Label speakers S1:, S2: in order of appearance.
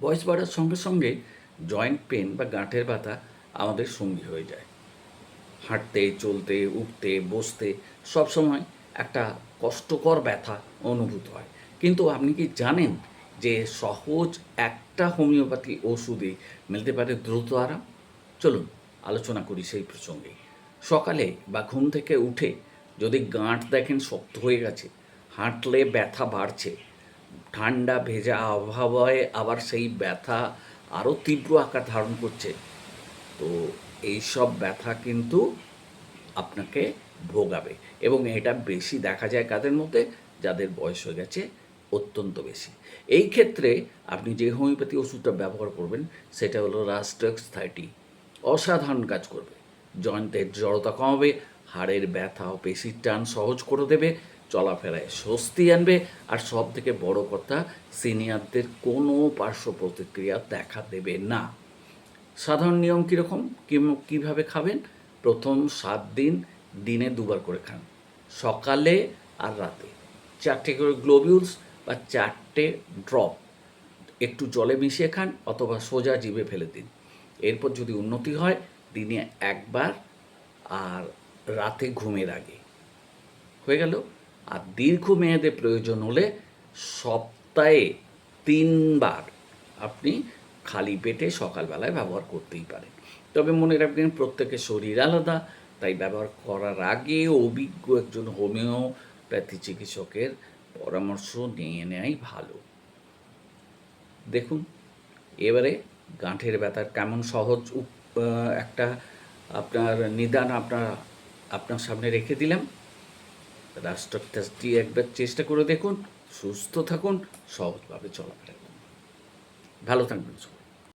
S1: বয়স বাড়ার সঙ্গে সঙ্গে জয়েন্ট পেন বা গাঁটের ব্যথা আমাদের সঙ্গী হয়ে যায়। হাঁটতে, চলতে, উঠতে, বসতে সবসময় একটা কষ্টকর ব্যথা অনুভূত হয়। কিন্তু আপনি কি জানেন যে সহজ একটা হোমিওপ্যাথি ওষুধে মিলতে পারে দ্রুত আরাম? চলুন আলোচনা করি সেই প্রসঙ্গে। সকালে বা ঘুম থেকে উঠে যদি গাঁট দেখেন শক্ত হয়ে গেছে, হাঁটলে ব্যথা বাড়ছে ঠান্ডা, ভেজা আবহাওয়ায় আবার সেই ব্যথা আরও তীব্র আকার ধারণ করছে। তো এইসব ব্যথা কিন্তু আপনাকে ভোগাবে এবং এটা বেশি দেখা যায় কাদের মধ্যে? যাদের বয়স হয়ে গেছে অত্যন্ত বেশি। এই ক্ষেত্রে আপনি যে হোমিওপ্যাথি ওষুধটা ব্যবহার করবেন, সেটা হলো রাস্টক্স থার্টি অসাধারণ কাজ করবে। জয়েন্টের জড়তা কমাবে, হাড়ের ব্যথা ও পেশির টান সহজ করে দেবে চলাফেরায় স্বস্তি আনবে। আর সব থেকে বড় কথা, সিনিয়রদের কোনো পার্শ্ব প্রতিক্রিয়া দেখা দেবে না। সাধারণ নিয়ম কীরকম? কিম- কীভাবে খাবেন? প্রথম সাত দিন দিনে দুবার করে খান। সকালে আর রাতে। চারটে করে গ্লোবিউলস বা চারটে ড্রপ একটু জলে মিশিয়ে খান অথবা সোজা জিভে ফেলে দিন। এরপর যদি উন্নতি হয়, দিনে একবার আর রাতে ঘুমের আগে। হয়ে গেল? আর দীর্ঘমেয়াদে প্রয়োজন হলে সপ্তাহে তিনবার আপনি খালি পেটে সকালবেলায় ব্যবহার করতেই পারেন। তবে মনে রাখবেন প্রত্যেকের শরীর আলাদা, তাই ব্যবহার করার আগে অভিজ্ঞ একজন হোমিওপ্যাথি চিকিৎসকের পরামর্শ নিয়ে নেওয়াই ভালো। দেখুন, এবারে গাঁঠের ব্যথার কেমন সহজ একটা আপনার নিদান আপনার আপনার সামনে রেখে দিলাম। রাষ্ট্রটি একবার চেষ্টা করে দেখুন সুস্থ থাকুন সহজভাবে চলাফেরা করুন। ভালো থাকবেন